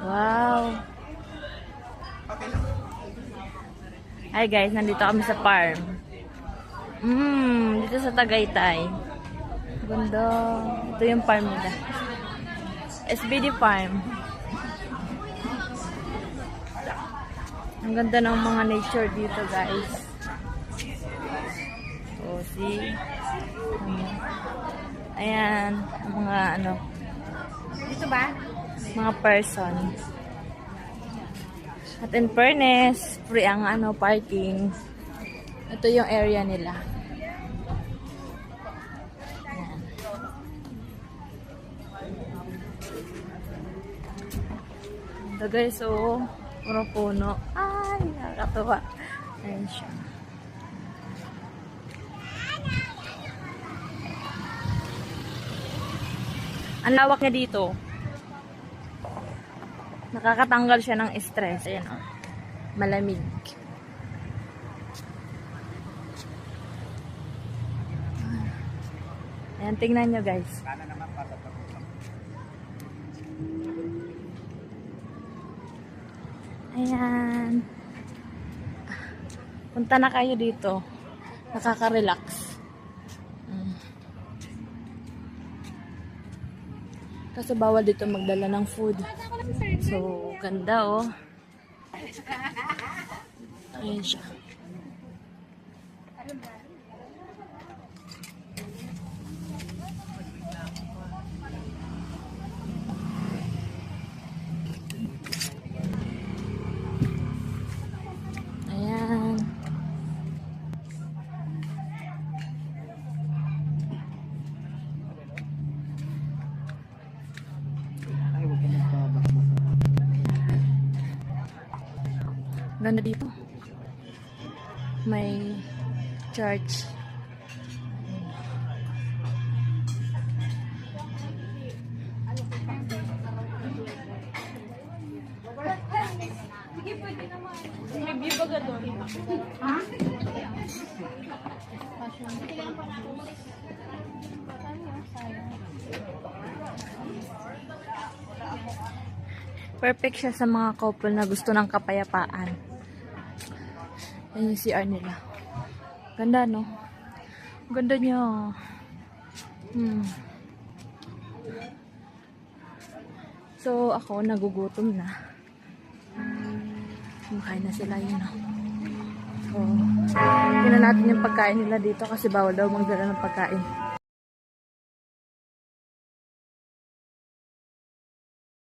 Wow. Hi guys, nandito kami sa farm. Mmm, dito sa Tagaytay. Ganda. Ito yung farm nila. SBD Farm. Ang ganda ng mga nature dito, guys. Oh, see? Ano? Ayan, mga ano. Dito ba? Mga person. At in fairness, free ang ano, parking. Ito yung area nila. Ayan. Guys, oh. Puro puno. Ay, nakakatuwa. Ayan siya. Ang lawak niya dito. Nakakatanggal siya ng stress. Ayan, oh. Malamig. Ayan, tingnan nyo guys. Ayan. Punta na kayo dito. Nakaka-relax. Kasi bawal dito magdala ng food. So, ganda oh. Ayan siya. Ganda dito. May church. Perfect siya sa mga couple na gusto ng kapayapaan. Yan yung CR nila. Ganda, no? Ganda niya. Hmm. So, ako, nagugutom na. Kumakain na sila yun, no? So, na natin yung pagkain nila dito kasi bawal daw magdala ng pagkain.